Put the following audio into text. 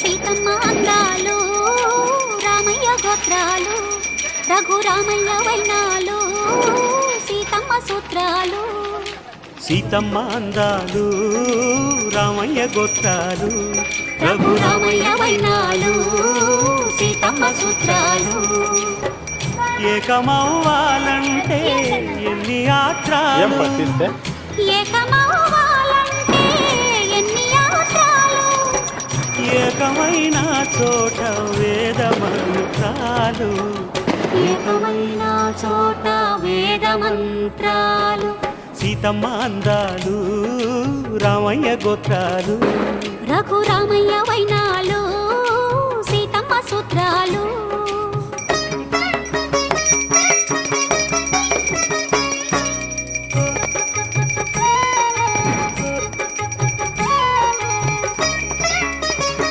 సీతమ్మ అందాలు రామయ్య గోత్రాలు రఘురామయ్య వైనాలు సీతమ్మ సూత్రాలు. సీతమ్మ అందాలు రామయ్య గోత్రాలు రఘురామయ్య వైనాలు సీతమ్మ సూత్రాలు. ఏకమవ్వాలంటే ఎన్ని ఆత్రాలు? పట్టిస్తే ఏకమైన చోట వేద మంత్రాలు ఏకమైన చోట వేద మంత్రాలు సీతమ్మ అందాలు రామయ్య గోత్రాలు. రఘురామయ్య వైన